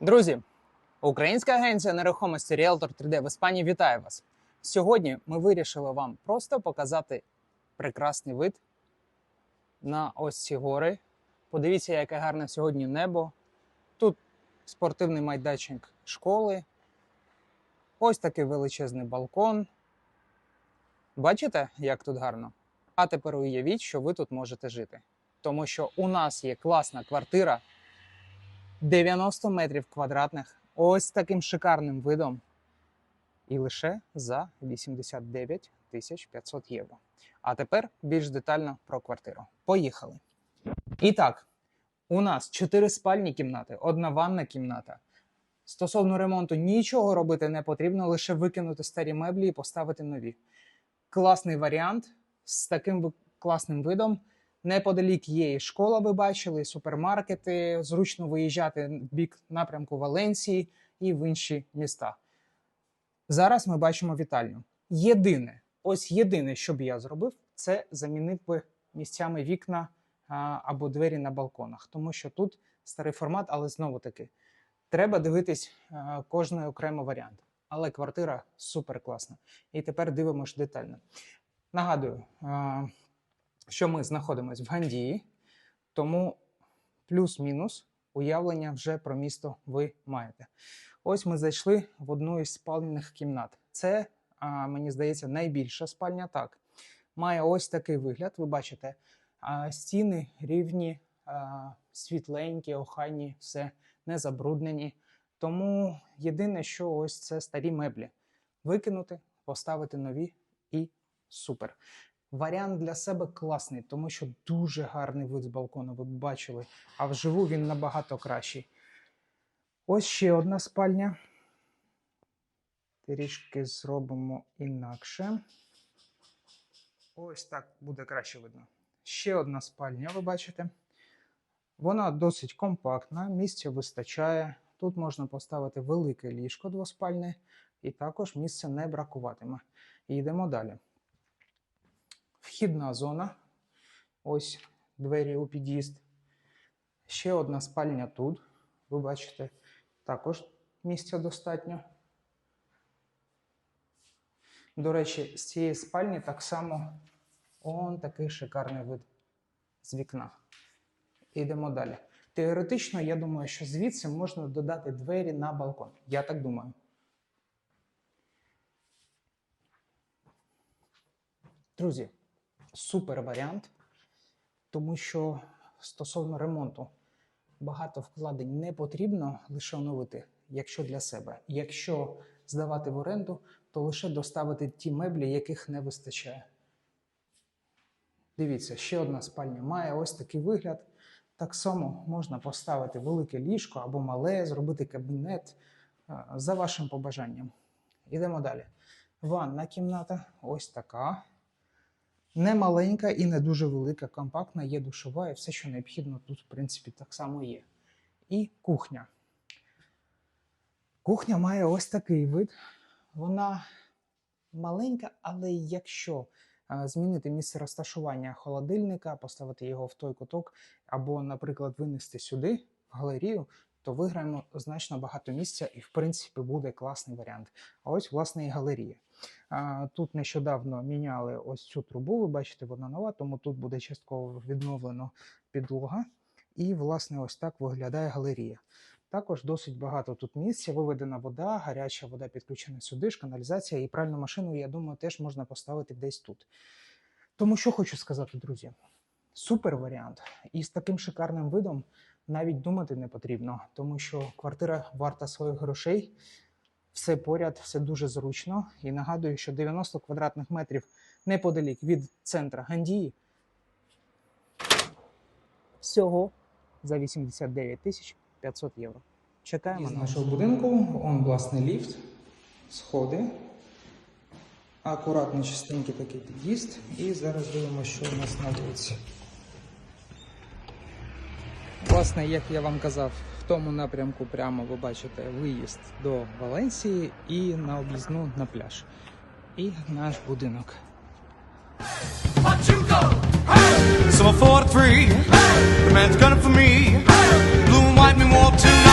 Друзі, українська агенція нерухомості Realtor 3D в Іспанії вітає вас. Сьогодні ми вирішили вам просто показати прекрасний вид на ось ці гори. Подивіться, яке гарне сьогодні небо. Тут спортивний майданчик школи. Ось такий величезний балкон. Бачите, як тут гарно? А тепер уявіть, що ви тут можете жити. Тому що у нас є класна квартира 90 метрів квадратних, ось таким шикарним видом. І лише за 89 тисяч 500 євро. А тепер більш детально про квартиру. Поїхали. І так, у нас 4 спальні кімнати, одна ванна кімната. Стосовно ремонту нічого робити не потрібно, лише викинути старі меблі і поставити нові. Класний варіант з таким класним видом. Неподалік є і школа, ви бачили, і супермаркети. Зручно виїжджати в бік напрямку Валенції і в інші міста. Зараз ми бачимо вітальню. Єдине, ось єдине, що б я зробив, це замінив би місцями вікна або двері на балконах, тому що тут старий формат, але знову таки треба дивитись а, кожний окремо варіант. Але квартира супер класна. І тепер дивимося детально. Нагадую, що ми знаходимося в Гандії, тому плюс-мінус уявлення вже про місто ви маєте. Ось ми зайшли в одну із спальних кімнат. Це, а, мені здається, найбільша спальня. Так, має ось такий вигляд. Ви бачите, а, стіни рівні, а, світленькі, охайні, все не забруднені. Тому єдине, що ось це старі меблі. Викинути, поставити нові і супер. Варіант для себе класний, тому що дуже гарний вид з балкону, ви бачили, а вживу він набагато кращий. Ось ще одна спальня. Трішки зробимо інакше. Ось так буде краще видно. Ще одна спальня, ви бачите. Вона досить компактна, місця вистачає. Тут можна поставити велике ліжко двоспальне, і також місця не бракуватиме. Йдемо далі. Вхідна зона. Ось двері у під'їзд. Ще одна спальня тут. Ви бачите, також місця достатньо. До речі, з цієї спальні так само он такий шикарний вид з вікна. Йдемо далі. Теоретично, я думаю, що звідси можна додати двері на балкон. Я так думаю. Друзі, супер варіант, тому що стосовно ремонту багато вкладень не потрібно лише оновити, якщо для себе. Якщо здавати в оренду, то лише доставити ті меблі, яких не вистачає. Дивіться, ще одна спальня має ось такий вигляд. Так само можна поставити велике ліжко або мале, зробити кабінет за вашим побажанням. Ідемо далі. Ванна кімната ось така. Не маленька і не дуже велика, компактна, є душова і все, що необхідно, тут, в принципі, так само є. І кухня. Кухня має ось такий вид. Вона маленька, але якщо змінити місце розташування холодильника, поставити його в той куток, або, наприклад, винести сюди, в галерію, то виграємо значно багато місця і, в принципі, буде класний варіант. А ось, власне, і галерія. Тут нещодавно міняли ось цю трубу, ви бачите, вона нова, тому тут буде частково відновлено підлога. І, власне, ось так виглядає галерія. Також досить багато тут місця, виведена вода, гаряча вода підключена сюди, ж каналізація і пральну машину, я думаю, теж можна поставити десь тут. Тому що хочу сказати, друзі, супер варіант. І з таким шикарним видом навіть думати не потрібно, тому що квартира варта своїх грошей, все поряд, все дуже зручно. І нагадую, що 90 квадратних метрів неподалік від центра Гандії всього за 89 тисяч 500 євро. Чекаємо Із нашого будинку он власний ліфт, сходи, акуратний чистенький такий під'їзд. І зараз дивимося, що у нас на вулиці. Власне, як я вам казав, в тому напрямку прямо ви бачите виїзд до Валенсії і на об'їзну на пляж. І наш будинок. Summer 43, the man's gunning tonight.